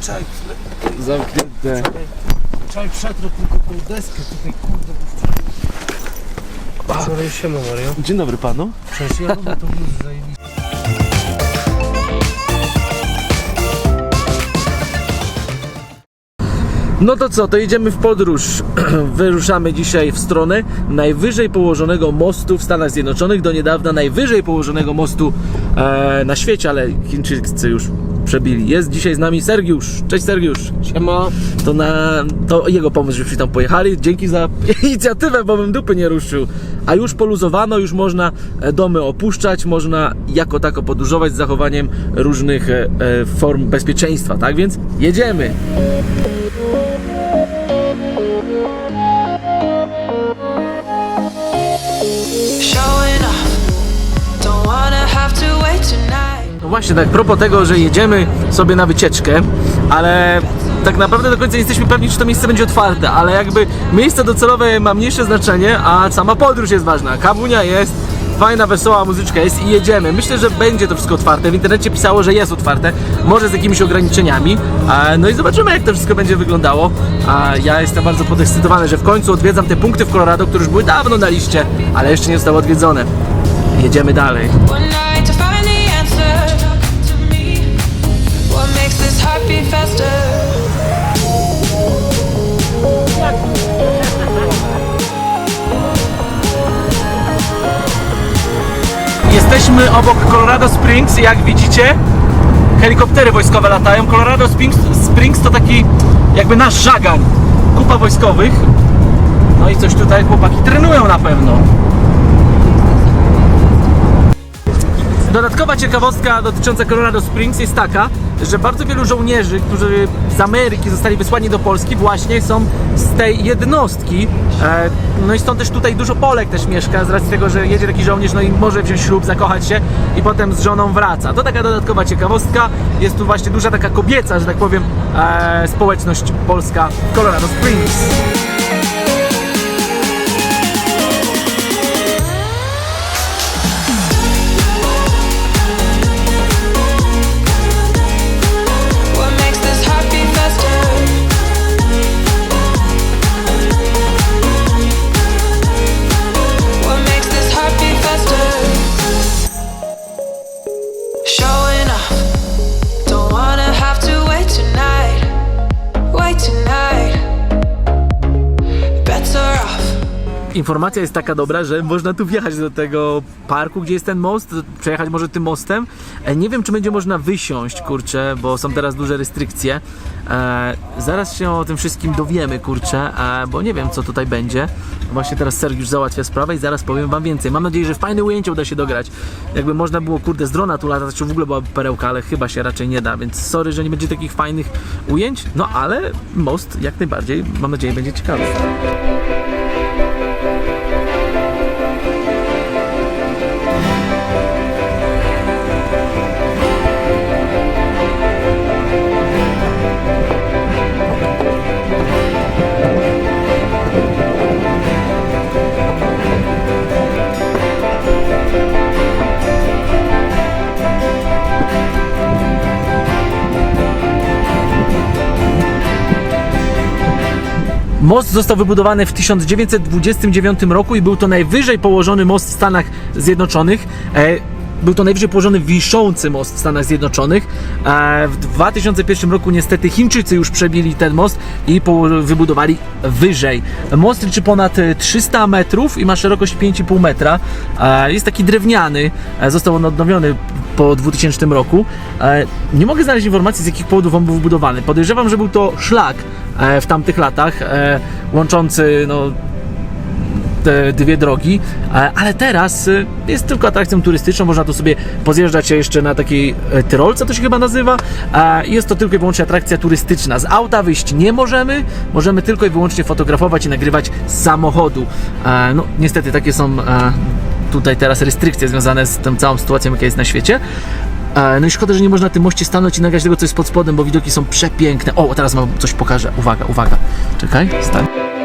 Czaj, Zamknięte. czaj przetrę tylko tą deskę tutaj, kurde. Wczoraj siema Mario. Dzień dobry panu. Cześć, ja lubię tą bluzę zajebiście. No to co, to idziemy w podróż. Wyruszamy dzisiaj w stronę najwyżej położonego mostu w Stanach Zjednoczonych, do niedawna najwyżej położonego mostu e, na świecie, ale Chińczycy już przebili. Jest dzisiaj z nami Sergiusz. Cześć Sergiusz. Siema. To na to jego pomysł, żebyśmy tam pojechali. Dzięki za inicjatywę, bo bym dupy nie ruszył. A już poluzowano, już można e, domy opuszczać, można jako tako podróżować z zachowaniem różnych e, e, form bezpieczeństwa, tak więc jedziemy. Showing off. Don't wanna have to wait tonight. No właśnie, tak propos tego, że jedziemy sobie na wycieczkę, ale tak naprawdę do końca nie jesteśmy pewni, czy to miejsce będzie otwarte, ale jakby miejsce docelowe ma mniejsze znaczenie, a sama podróż jest ważna. Kawunia jest, fajna, wesoła muzyczka jest i jedziemy. Myślę, że będzie to wszystko otwarte. W internecie pisało, że jest otwarte, może z jakimiś ograniczeniami. A, No i zobaczymy, jak to wszystko będzie wyglądało. A ja jestem bardzo podekscytowany, że w końcu odwiedzam te punkty w Colorado, które już były dawno na liście, ale jeszcze nie zostały odwiedzone. Jedziemy dalej. Jesteśmy obok Colorado Springs i jak widzicie helikoptery wojskowe latają. Colorado Springs, Springs to taki jakby nasz żagan. Kupa wojskowych. No i coś tutaj chłopaki trenują na pewno. Dodatkowa ciekawostka dotycząca Colorado Springs jest taka, że bardzo wielu żołnierzy, którzy z Ameryki zostali wysłani do Polski, właśnie są z tej jednostki. E, No i stąd też tutaj dużo Polek też mieszka, z racji tego, że jedzie taki żołnierz, no i może wziąć ślub, zakochać się i potem z żoną wraca. To taka dodatkowa ciekawostka. Jest tu właśnie duża taka kobieca, że tak powiem, e, społeczność polska w Colorado Springs. Informacja jest taka dobra, że można tu wjechać do tego parku, gdzie jest ten most, przejechać może tym mostem. E, Nie wiem, czy będzie można wysiąść, kurczę, bo są teraz duże restrykcje. E, zaraz się o tym wszystkim dowiemy, kurczę, e, bo nie wiem, co tutaj będzie. Właśnie teraz Sergiusz załatwia sprawę i zaraz powiem wam więcej. Mam nadzieję, że fajne ujęcie uda się dograć. Jakby można było, kurde, z drona tu latać, czy w ogóle była perełka, ale chyba się raczej nie da, więc sorry, że nie będzie takich fajnych ujęć, no ale most jak najbardziej, mam nadzieję, będzie ciekawy. Most został wybudowany w 1929 roku i był to najwyżej położony most w Stanach Zjednoczonych. E, Był to najwyżej położony wiszący most w Stanach Zjednoczonych. E, W 2001 roku niestety Chińczycy już przebili ten most i wybudowali wyżej. Most liczy ponad e, 300 metrów i ma szerokość 5,5 metra. E, Jest taki drewniany, e, został on odnowiony po 2000 roku. E, Nie mogę znaleźć informacji, z jakich powodów on był wybudowany. Podejrzewam, że był to szlak e, w tamtych latach, e, łączący no, te dwie drogi, e, ale teraz e, jest tylko atrakcją turystyczną, można tu sobie pozjeżdżać jeszcze na takiej e, tyrolce, to się chyba nazywa, jest to tylko i wyłącznie atrakcja turystyczna. Z auta wyjść nie możemy, możemy tylko i wyłącznie fotografować i nagrywać z samochodu. No niestety takie są tutaj teraz restrykcje związane z tą całą sytuacją, jaka jest na świecie. No i szkoda, że nie można na tym moście stanąć i nagrać tego, co jest pod spodem, bo widoki są przepiękne. O, teraz wam coś pokażę. Uwaga, uwaga. Czekaj, stań.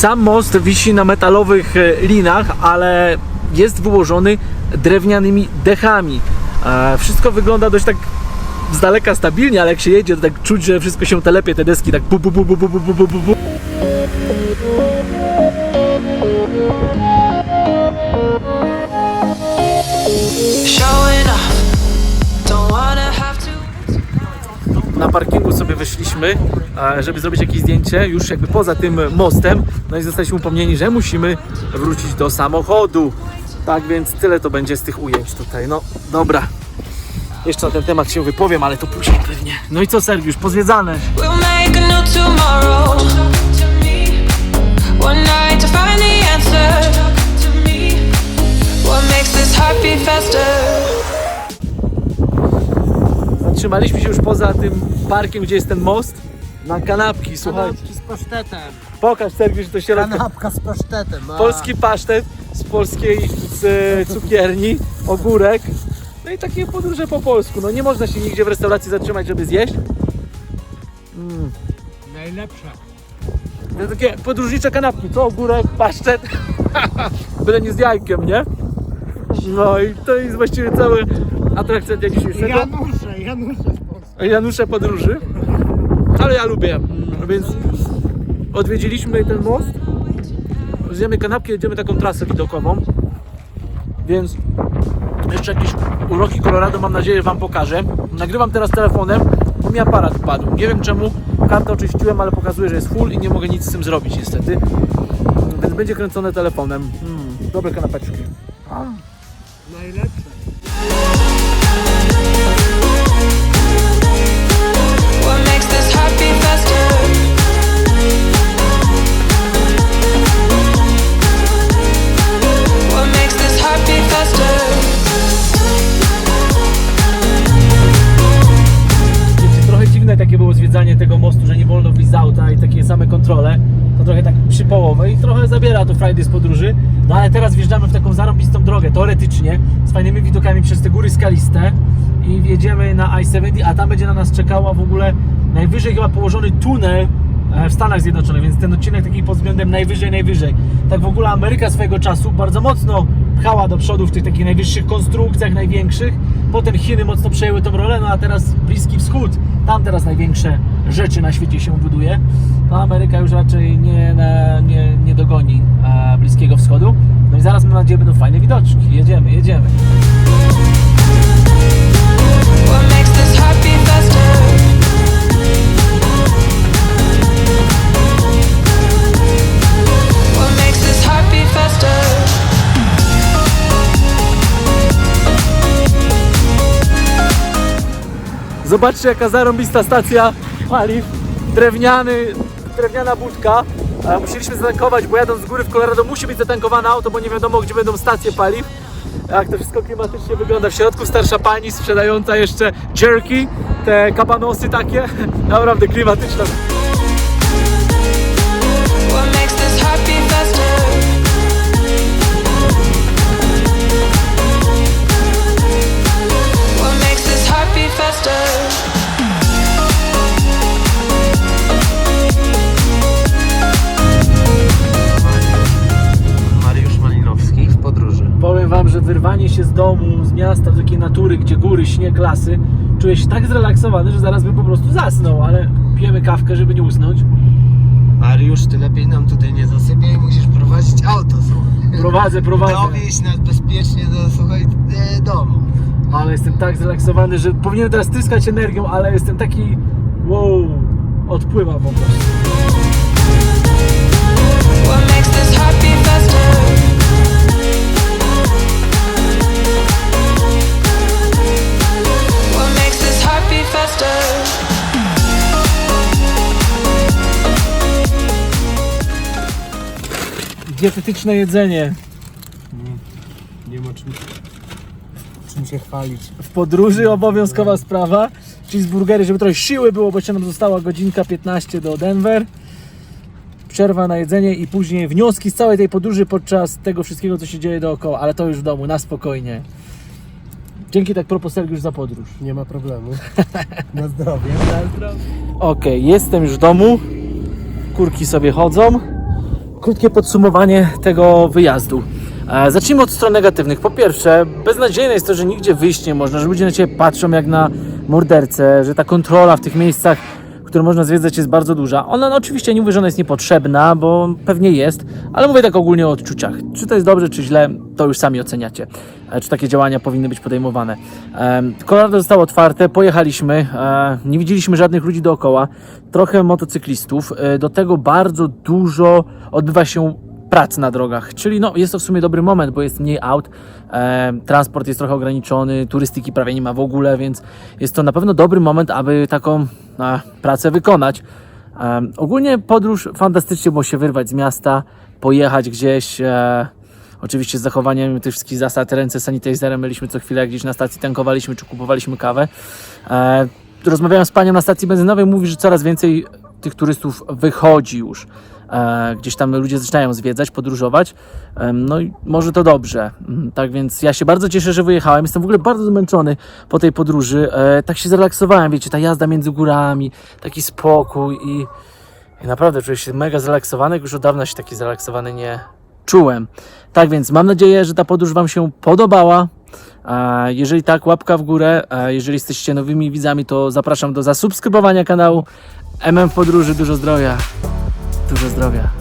Sam most wisi na metalowych e, linach, ale jest wyłożony drewnianymi dechami. E, Wszystko wygląda dość tak z daleka stabilnie, ale jak się jedzie, to tak czuć, że wszystko się telepie, te deski tak bu bu bu bu bu bu bu bu bu. Showing off. Na parkingu sobie wyszliśmy, żeby zrobić jakieś zdjęcie już jakby poza tym mostem. No i zostaliśmy upomnieni, że musimy wrócić do samochodu. Tak więc tyle to będzie z tych ujęć tutaj. No dobra. Jeszcze na ten temat się wypowiem, ale to później pewnie. No i co Sergiusz, pozwiedzane. We'll Zatrzymaliśmy się już poza tym parkiem, gdzie jest ten most. Na kanapki, słuchajcie. Kanapki z pasztetem. Pokaż Sergiusz, że to środka. Kanapka z pasztetem. A. Polski pasztet z polskiej z e, cukierni, ogórek. No i takie podróże po polsku. No nie można się nigdzie w restauracji zatrzymać, żeby zjeść. Mm. Najlepsze. To takie podróżnicze kanapki, co? Ogórek, pasztet. Byle nie z jajkiem, nie? No i to jest właściwie cały atrakcja dnia dzisiejszego. Janusze, Janusze. Janusze podróży. Ale ja lubię, więc odwiedziliśmy ten most. Zjemy kanapki, jedziemy taką trasę widokową. Więc jeszcze jakieś uroki Colorado mam nadzieję Wam pokażę. Nagrywam teraz telefonem, bo mi aparat padł. Nie wiem czemu, kartę oczyściłem, ale pokazuje, że jest full i nie mogę nic z tym zrobić niestety. Więc będzie kręcone telefonem. Mm, dobre kanapeczki. Najlepsze. Przy połowę i trochę zabiera to Friday z podróży. No ale teraz wjeżdżamy w taką zarąbistą drogę, teoretycznie, z fajnymi widokami przez te góry skaliste i wjedziemy na I-70, a tam będzie na nas czekała w ogóle najwyżej chyba położony tunel e, w Stanach Zjednoczonych, więc ten odcinek taki pod względem najwyżej, najwyżej. Tak w ogóle Ameryka swojego czasu bardzo mocno pchała do przodu w tych takich najwyższych konstrukcjach, największych. Potem Chiny mocno przejęły tą rolę, no a teraz Bliski Wschód. Tam teraz największe rzeczy na świecie się buduje. To Ameryka już raczej nie, nie, nie dogoni Bliskiego Wschodu. No i zaraz mam nadzieję będą fajne widoczki. Jedziemy, jedziemy. What makes this? Zobaczcie jaka zarąbista stacja paliw. Drewniany, drewniana budka. E, Musieliśmy zatankować, bo jadąc z góry w Colorado musi być zatankowane auto, bo nie wiadomo gdzie będą stacje paliw. Jak to wszystko klimatycznie wygląda. W środku starsza pani sprzedająca jeszcze jerky, te kabanosy takie. Naprawdę klimatyczna. Mariusz Malinowski w podróży. Powiem wam, że wyrwanie się z domu, z miasta, do takiej natury, gdzie góry, śnieg, lasy, czuję się tak zrelaksowany, że zaraz bym po prostu zasnął, ale pijemy kawkę, żeby nie usnąć. Mariusz, ty lepiej nam tutaj nie zasypiaj, musisz prowadzić auto, słuchaj. Prowadzę, prowadzę. Dowieź nas bezpiecznie do, słuchaj, e, domu. Ale jestem tak zrelaksowany, że powinienem teraz tryskać energią, ale jestem taki wow, odpływa po prostu. Dietetyczne jedzenie. Nie ma czym, czym się chwalić. w podróży, obowiązkowa sprawa. Cheeseburgery, żeby trochę siły było, bo jeszcze nam została godzinka 15 do Denver. Przerwa na jedzenie i później wnioski z całej tej podróży podczas tego wszystkiego, co się dzieje dookoła, ale to już w domu, na spokojnie. Dzięki tak propos Sergiusz za podróż. Nie ma problemu. Na zdrowie. Okej, jestem już w domu. Kurki sobie chodzą. krótkie podsumowanie tego wyjazdu. E, Zacznijmy od stron negatywnych. Po pierwsze, beznadziejne jest to, że nigdzie wyjść nie można, że ludzie na Ciebie patrzą jak na mordercę, że ta kontrola w tych miejscach, które można zwiedzać jest bardzo duża. Ona no, oczywiście nie mówię, że ona jest niepotrzebna, bo pewnie jest, ale mówię tak ogólnie o odczuciach. Czy to jest dobrze, czy źle, to już sami oceniacie. E, Czy takie działania powinny być podejmowane. Colorado zostało otwarte, pojechaliśmy, e, nie widzieliśmy żadnych ludzi dookoła, trochę motocyklistów, do tego bardzo dużo odbywa się prac na drogach, czyli no, jest to w sumie dobry moment, bo jest mniej aut, e, transport jest trochę ograniczony, turystyki prawie nie ma w ogóle, więc jest to na pewno dobry moment, aby taką e, pracę wykonać. E, ogólnie podróż fantastycznie było się wyrwać z miasta, pojechać gdzieś, e, oczywiście z zachowaniem tych wszystkich zasad, ręce sanitizerem myliśmy co chwilę, gdzieś na stacji tankowaliśmy czy kupowaliśmy kawę. E, rozmawiałem z panią na stacji benzynowej, mówi, że coraz więcej tych turystów wychodzi już. E, gdzieś tam ludzie zaczynają zwiedzać, podróżować. No i może to dobrze. Mm, Tak więc ja się bardzo cieszę, że wyjechałem. Jestem w ogóle bardzo zmęczony po tej podróży. E, Tak się zrelaksowałem, wiecie, ta jazda między górami, taki spokój i, i naprawdę czuję się mega zrelaksowany. Już od dawna się taki zrelaksowany nie czułem. Tak więc mam nadzieję, że ta podróż Wam się podobała. E, Jeżeli tak, łapka w górę. Jeżeli jesteście nowymi widzami, to zapraszam do zasubskrybowania kanału. MM podróży, dużo zdrowia. Dużo zdrowia.